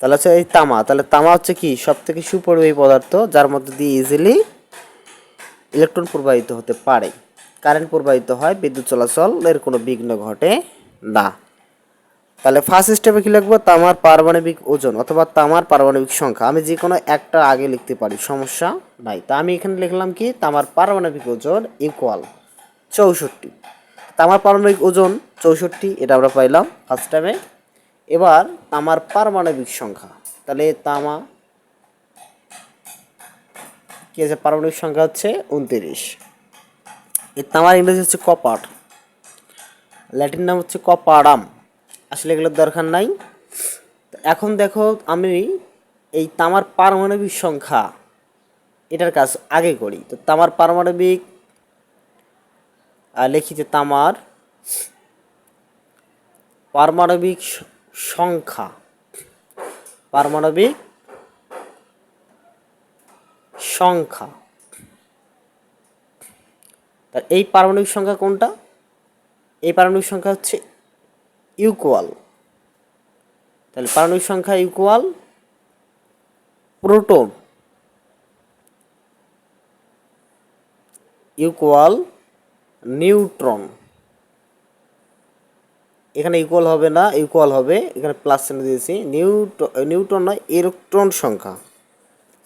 তাহলে হচ্ছে এই তামা, তাহলে তামা হচ্ছে কি? সব থেকে সুপরিবাহী পদার্থ, যার মধ্যে দিয়ে ইজিলি ইলেকট্রন প্রবাহিত হতে পারে। কারেন্ট প্রবাহিত হয়, বিদ্যুৎ চলাচল, এর কোনো বিঘ্ন ঘটে না। তাহলে ফার্স্ট স্টেপে কী লিখব? তামার পারমাণবিক ওজন অথবা তামার পারমাণবিক সংখ্যা। আমি যে কোনো একটা আগে লিখতে পারি, সমস্যা নাই। তা আমি এখানে লিখলাম কি? তামার পারমাণবিক ওজন ইকুয়াল চৌষট্টি। তামার পারমাণবিক ওজন চৌষট্টি, এটা আমরা পাইলাম ফার্স্ট টাইমে এবার তামার পারমাণবিক সংখ্যা। তাহলে তামা, কি আছে? পারমাণবিক সংখ্যা হচ্ছে উনত্রিশ। এই তামার ইংরেজি হচ্ছে কপার। ল্যাটিন নাম হচ্ছে কপারাম। আসলে এগুলোর দরকার নাই। এখন দেখো আমি এই তামার পারমাণবিক সংখ্যা, এটার কাজ আগে করি। তো তামার পারমাণবিক লিখিতে তামার পারমাণবিক সংখ্যা, পারমাণবিক সংখ্যা। তা এই পারমাণবিক সংখ্যা কোনটা? এই পারমাণবিক সংখ্যা হচ্ছে ইকুয়াল তাহলে পারমাণবিক সংখ্যা ইকুয়াল প্রোটন ইকুয়াল নিউট্রন এখানে ইকুয়াল হবে না ইকুয়াল হবে, এখানে প্লাস চিহ্ন দিয়েছি। নিউট্র নিউট্রন নয় ইলেকট্রন সংখ্যা।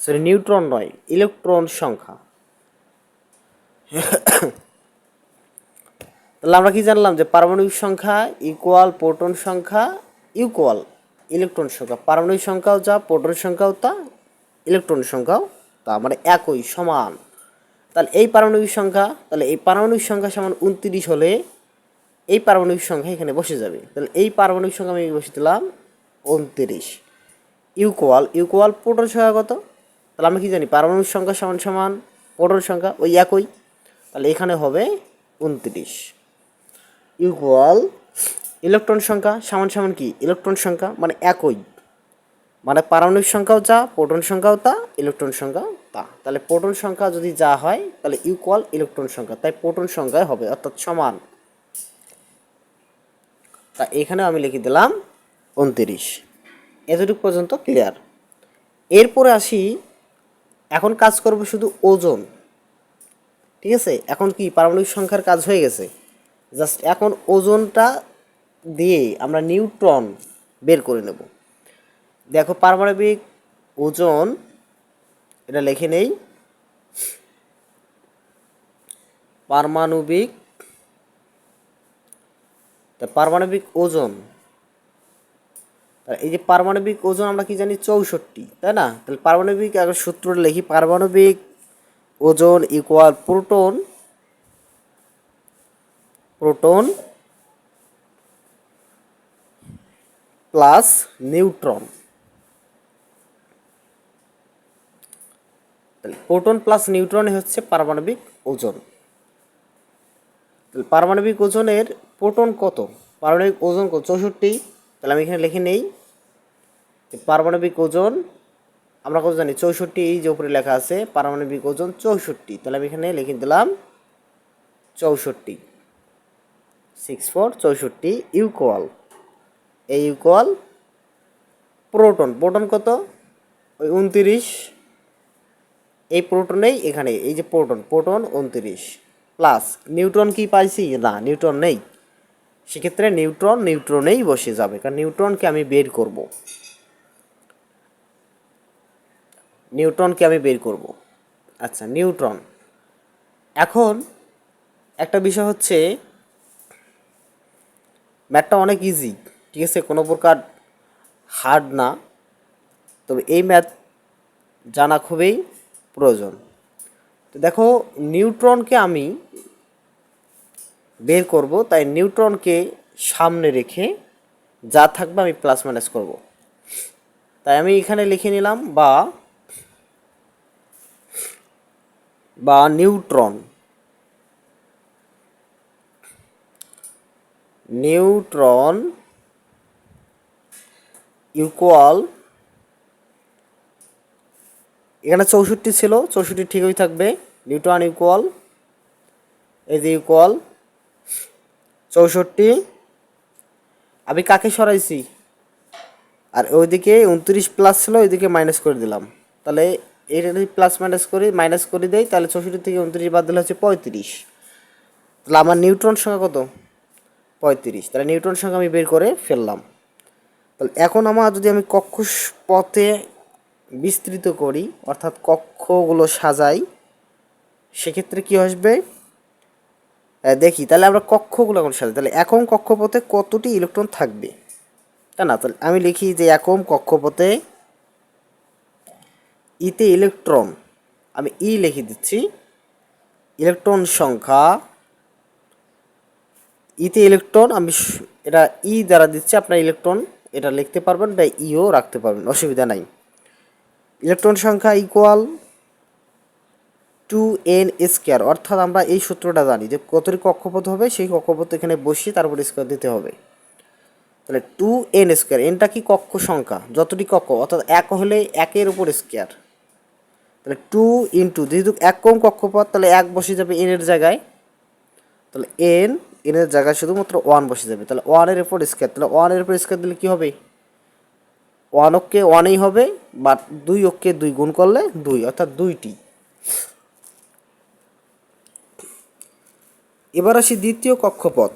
সরি নিউট্রন নয় ইলেকট্রন সংখ্যা। তাহলে আমরা কি জানলাম যে পারমাণবিক সংখ্যা ইকুয়াল প্রোটন সংখ্যা ইকুয়াল ইলেকট্রন সংখ্যা। পারমাণবিক সংখ্যাও যা প্রোটন সংখ্যাও তা ইলেকট্রন সংখ্যাও তা মানে একই, সমান। তাহলে এই পারমাণবিক সংখ্যা, তাহলে এই পারমাণবিক সংখ্যা সমান উনত্রিশ হলে এই পারমাণবিক সংখ্যা এখানে বসে যাবে। তাহলে এই পারমাণবিক সংখ্যা আমি বসে দিলাম উনত্রিশ। ইকুয়াল ইকুয়াল প্রোটন সংখ্যা কত? তাহলে আমি কি জানি? পারমাণবিক সংখ্যা সমান সমান প্রোটন সংখ্যা ওই একই। তাহলে এখানে হবে উনত্রিশ। ইকুয়াল ইলেকট্রন সংখ্যা সমান সমান কি? ইলেকট্রন সংখ্যা মানে একই। মানে পারমাণবিক সংখ্যাও যা, প্রোটন সংখ্যাও তা ইলেকট্রন সংখ্যাও তা। তাহলে প্রোটন সংখ্যা যদি যা হয়, তাহলে ইকুয়াল ইলেকট্রন সংখ্যা। তাই প্রোটন সংখ্যায় হবে, অর্থাৎ সমান। তা এখানে আমি লিখে দিলাম উনত্রিশ। এতটুকু পর্যন্ত ক্লিয়ার এরপরে আসি, এখন কাজ করব শুধু ওজন। ঠিক আছে? এখন কি পারমাণবিক সংখ্যার কাজ হয়ে গেছে? জাস্ট এখন ওজনটা দিয়ে আমরা নিউট্রন বের করে নেব। দেখো পারমাণবিক ওজন, এটা লিখে নেই। পারমাণবিক তা পারমাণবিক ওজন। এই যে পারমাণবিক ওজন আমরা কি জানি? চৌষট্টি, তাই না? তাহলে পারমাণবিক আগে সূত্রটা লিখি, পারমাণবিক ওজন equal proton proton plus neutron proton plus neutron হচ্ছে পারমাণবিক ওজন। পারমাণবিক ওজনের প্রোটন কত? পারমাণবিক ওজন কত? চৌষট্টি। তাহলে আমি এখানে লিখে নেই। পারমাণবিক ওজন, আমরা কত জানি? চৌষট্টি, এই যে উপরে লেখা আছে, পারমাণবিক ওজন চৌষট্টি। তাহলে আমি এখানে লিখে দিলাম চৌষট্টি। সিক্স ফোর চৌষট্টি ইউকোয়াল এই ইউকোয়াল প্রোটন প্রোটন কত? ওই উনতিরিশ। এই প্রোটনেই এখানে, এই যে প্রোটন প্রোটন উনতিরিশ। প্লাস নিউট্রন কি পাইছি? না নিউট্রন নেই। সেক্ষেত্রে নিউট্রন নিউট্রনেই বসে যাবে। কারণ নিউট্রনকে আমি বের করব। নিউট্রনকে আমি বের করব। আচ্ছা নিউট্রন এখন একটা বিষয় হচ্ছে ম্যাথটা অনেক ইজি ঠিক আছে? কোনো প্রকার হার্ড না। তবে এই ম্যাথ জানা খুবই প্রয়োজন। তো দেখো, নিউট্রনকে আমি বের করব, তাই নিউট্রনকে সামনে রেখে যা থাকবে আমি প্লাস মাইনাস করব। তাই আমি এখানে লিখে নিলাম বা বা নিউট্রন নিউট্রন ইকুয়াল এখানে চৌষট্টি ছিল, চৌষট্টি ঠিকই থাকবে। নিউট্রন ইকুয়াল এই যে ইকুয়াল চৌষট্টি। আমি কাকে সরাইছি? আর ওইদিকে উনত্রিশ প্লাস ছিল, ওইদিকে মাইনাস করে দিলাম। তাহলে এটা যদি প্লাস মাইনাস করি মাইনাস করে দেয় তাহলে চৌষট্টি থেকে উনত্রিশ বাদ দিলে হচ্ছে পঁয়ত্রিশ। তাহলে আমার নিউট্রন সংখ্যা কত? পঁয়ত্রিশ। তাহলে নিউট্রন সংখ্যা আমি বের করে ফেললাম। তাহলে এখন আমার যদি আমি কক্ষ পথে বিস্তৃত করি, অর্থাৎ কক্ষগুলো সাজাই, সেক্ষেত্রে কি আসবে? দেখি, তাহলে আমরা কক্ষগুলো এখন সাজাই। তাহলে একম কক্ষপথে কতটি ইলেকট্রন থাকবে? তাই না, তাহলে আমি লিখি যে একম কক্ষপথে ইতে ইলেকট্রন, আমি ই লিখে দিচ্ছি, ইলেকট্রন সংখ্যা, ইতে ইলেকট্রন, আমি এটা ই দ্বারা দিচ্ছি, আপনার ইলেকট্রন এটা লিখতে পারবেন বা ইও রাখতে পারবেন, অসুবিধা নাই। ইলেকট্রন সংখ্যা ইকুয়াল টু এন স্কোয়ার অর্থাৎ আমরা এই সূত্রটা জানি যে কতটি কক্ষপথ হবে, সেই কক্ষপথ এখানে বসিয়ে তারপর স্কোয়ার দিতে হবে। তাহলে টু এন স্কোয়ার এনটা কি কক্ষ সংখ্যা? যতটি কক্ষ, অর্থাৎ এক হলে একের উপর স্কোয়ার তাহলে টু ইন্টু যেহেতু এক কম কক্ষপথ, তাহলে এক বসে যাবে এনের জায়গায়। তাহলে এন এনের জায়গায় শুধুমাত্র ওয়ান বসে যাবে। তাহলে ওয়ানের উপর স্কোয়ার তাহলে ওয়ানের উপর স্কোয়ার দিলে কী হবে? ওয়ান অক্ষে ওয়ানেই হবে বা দুই অক্ষে দুই গুণ করলে দুই, অর্থাৎ দুইটি। এবার আসি দ্বিতীয় কক্ষপথ।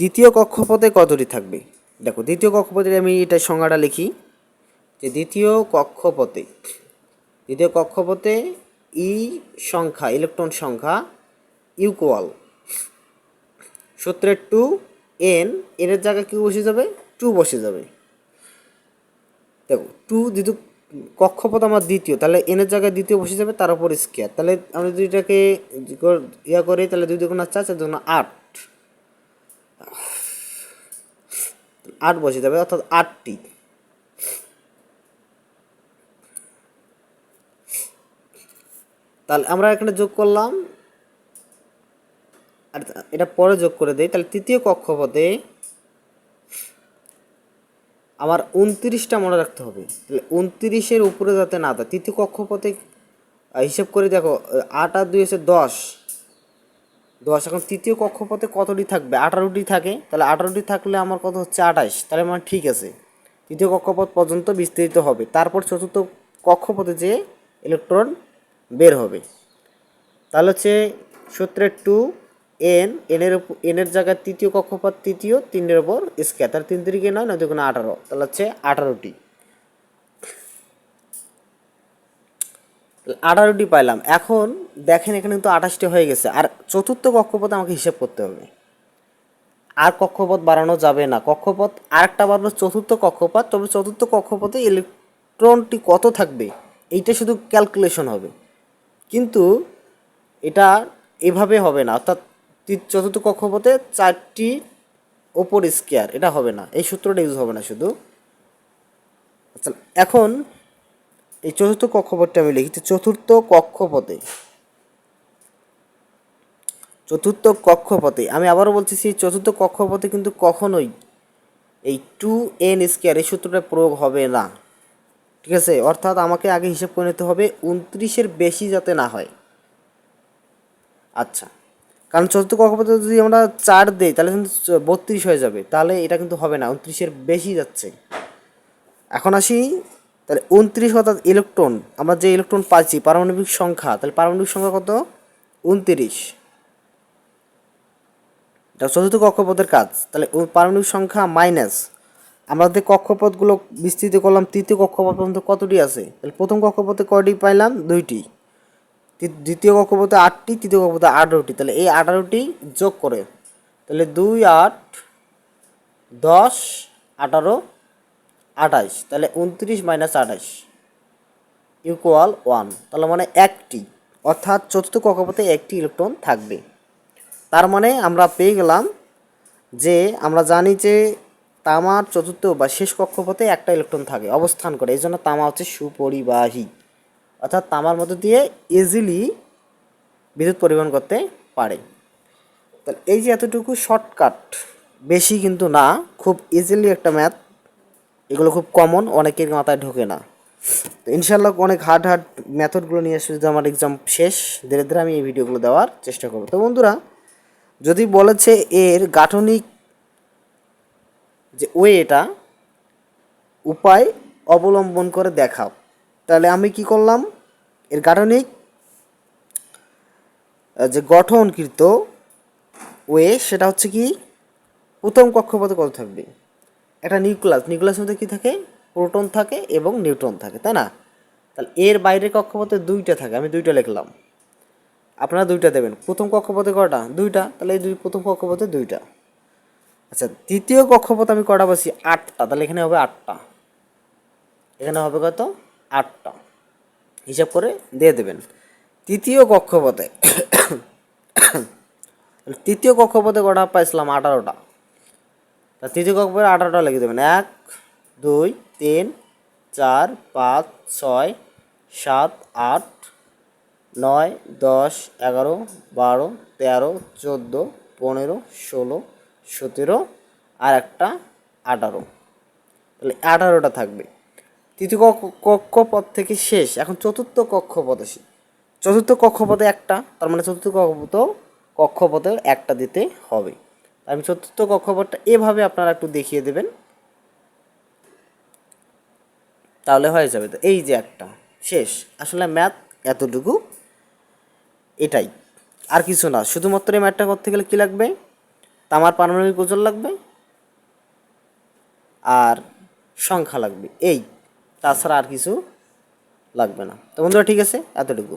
দ্বিতীয় কক্ষপথে কতটি থাকবে? দেখো, দ্বিতীয় কক্ষপথে আমি এটা সংজ্ঞাটা লিখি, যে দ্বিতীয় কক্ষপথে দ্বিতীয় কক্ষপথে ই সংখ্যা, ইলেকট্রন সংখ্যা ইউকোয়াল সূত্রের টু এন এর জায়গায় কি বসে যাবে? টু বসে যাবে। দেখো টু দ্বিতীয় কক্ষপথ আমার দ্বিতীয়, তাহলে এনের জায়গায় দ্বিতীয় বসে যাবে তার উপর স্কোয়ার তাহলে আমরা যদি এটাকে ইয়া করি, তাহলে দুই দুগুণ চার চার দুগুণ আট। আট বসে যাবে, অর্থাৎ আটটি। তাহলে আমরা এখানে যোগ করলাম, আর এটা পরে যোগ করে দেই। তাহলে তৃতীয় কক্ষপথে আমার উনত্রিশটা মনে রাখতে হবে। তাহলে উনত্রিশের উপরে যাতে না দেয়, তৃতীয় কক্ষপথে হিসেব করে দেখো আট আর দুই হচ্ছে দশ। দশ, এখন তৃতীয় কক্ষপথে কতটি থাকবে? আঠারোটি থাকে, তাহলে আঠারোটি থাকলে আমার কত হচ্ছে আঠাশ? তাহলে আমার ঠিক আছে। তৃতীয় কক্ষপথ পর্যন্ত বিস্তৃত হবে। তারপর চতুর্থ কক্ষপথে যে ইলেকট্রন বের হবে। তাহলে হচ্ছে সূত্রের টু এন, এনের এনের জায়গায় তৃতীয় কক্ষপথ তৃতীয়, তিনের ওপর স্কোয়ার। তাহলে তিন তিরিকে নয় নয় দুগুণে আঠারো। তাহলে হচ্ছে আঠারোটি। আঠারোটি পাইলাম। এখন দেখেন এখানে কিন্তু আঠাশটি হয়ে গেছে। আর চতুর্থ কক্ষপথ আমাকে হিসাব করতে হবে। আর কক্ষপথ বাড়ানো যাবে না। কক্ষপথ আরেকটা বাড়বে চতুর্থ কক্ষপথ। তবে চতুর্থ কক্ষপথে ইলেকট্রনটি কত থাকবে? এইটা শুধু ক্যালকুলেশন হবে। কিন্তু এটা এভাবে হবে না। অর্থাৎ চতুর্থ কক্ষপথে চারটি ওপর স্কেয়ার। এটা হবে না। এই সূত্রটা ইউজ হবে না শুধু। আচ্ছা এখন এই চতুর্থ কক্ষপথটা আমি লিখি। চতুর্থ কক্ষপথে। চতুর্থ কক্ষপথে। আমি আবারও বলছি সেই চতুর্থ কক্ষপথে কিন্তু কখনোই এই টু এন স্কোয়ার এই সূত্রটা প্রয়োগ হবে না। ঠিক আছে? অর্থাৎ আমাকে আগে হিসাব করে নিতে হবে, উনত্রিশের বেশি যাতে না হয়। আচ্ছা। কারণ চতুর্থ কক্ষপথে যদি আমরা চার দিই, তাহলে কিন্তু বত্রিশ হয়ে যাবে। তাহলে এটা কিন্তু হবে না, উনত্রিশের বেশি যাচ্ছে। এখন আসি, তাহলে উনত্রিশ অর্থাৎ ইলেকট্রন আমরা যে ইলেকট্রন পাচ্ছি, পারমাণবিক সংখ্যা, তাহলে পারমাণবিক সংখ্যা কত? উনত্রিশ। এটা চতুর্থ কক্ষপথের কাজ। তাহলে পারমাণবিক সংখ্যা মাইনাস আমরা যে কক্ষপথগুলো বিস্তৃত করলাম, তৃতীয় কক্ষপথ পর্যন্ত কতটি আছে? তাহলে প্রথম কক্ষপথে কয়টি পাইলাম? দুইটি। দ্বিতীয় কক্ষপথে আটটি, তৃতীয় কক্ষপথে আঠারোটি। তাহলে এই আঠারোটি যোগ করে, তাহলে দুই, আট, দশ, আঠারো আঠাশ তাহলে উনত্রিশ মাইনাস আঠাশ ইকুয়াল ওয়ান তাহলে মানে একটি, অর্থাৎ চতুর্থ কক্ষপথে একটি ইলেকট্রন থাকবে। তার মানে আমরা পেয়ে গেলাম যে আমরা জানি যে তামার চতুর্থ বা শেষ কক্ষপথে একটা ইলেকট্রন থাকে, অবস্থান করে। এই জন্য তামা হচ্ছে সুপরিবাহী। অর্থাৎ তামার মধ্যে দিয়ে ইজিলি বিদ্যুৎ পরিবহন করতে পারে। তাহলে এই যে এতটুকু শর্টকাট বেশি কিন্তু না, খুব ইজিলি একটা ম্যাথ এগুলো খুব কমন অনেকের মাথায় ঢোকে না। তো ইনশাল্লাহ অনেক হার্ড হার্ড মেথডগুলো নিয়ে যদি আমার এক্সাম শেষ, ধীরে ধীরে আমি এই ভিডিওগুলো দেওয়ার চেষ্টা করব। তো বন্ধুরা, যদি বলেছে এর গাঠনিক যে ওয়ে এটা উপায় অবলম্বন করে দেখাও। তাহলে আমি কি করলাম? এর গাঠনিক যে গঠনকৃত ওয়ে সেটা হচ্ছে কি? প্রথম কক্ষপথে কত থাকবে? একটা নিউক্লাস নিউক্লাসের মধ্যে কী থাকে? প্রোটন থাকে এবং নিউট্রন থাকে, তাই না? তাহলে এর বাইরের কক্ষপথে দুইটা থাকে, আমি দুইটা লিখলাম। আপনারা দুইটা দেবেন। প্রথম কক্ষপথে কটা? দুইটা। তাহলে এই দুই, প্রথম কক্ষপথে দুইটা। আচ্ছা দ্বিতীয় কক্ষপথ আমি কটা বসি? আটটা। তাহলে এখানে হবে আটটা। এখানে হবে কত? আটটা। হিসাব করে দিয়ে দেবেন। তৃতীয় কক্ষপথে তৃতীয় কক্ষপথে কটা? পাইছিলাম আঠারোটা। তা তৃতীয় কক্ষপথে আঠারোটা লিখে দেবেন। এক, দুই, তিন, চার, পাঁচ, ছয়, সাত, আট, নয়, দশ, এগারো, বারো, তেরো, চোদ্দ, পনেরো, ষোলো, সতেরো, আর একটা আঠারো। তাহলে আঠারোটা থাকবে। তৃতীয় কক্ষ- কক্ষপথ থেকে শেষ, এখন চতুর্থ কক্ষপথ আসি চতুর্থ কক্ষপথে একটা, তার মানে চতুর্থ কক্ষপথ কক্ষপথে একটা দিতে হবে। আমি চতুর্থ কক্ষপথটা এভাবে আপনারা একটু দেখিয়ে দেবেন। তাহলে হয়ে যাবে তো, এই যে একটা, শেষ। আসলে ম্যাথ এতটুকু এটাই। আর কিছু না, শুধুমাত্র এই ম্যাথটা করতে গেলে কী লাগবে? তামার পারমাণবিক ওজন লাগবে। আর সংখ্যা লাগবে, এই। তাছাড়া আর কিছু লাগবে না। তো বন্ধুরা ঠিক আছে? এতটুকু।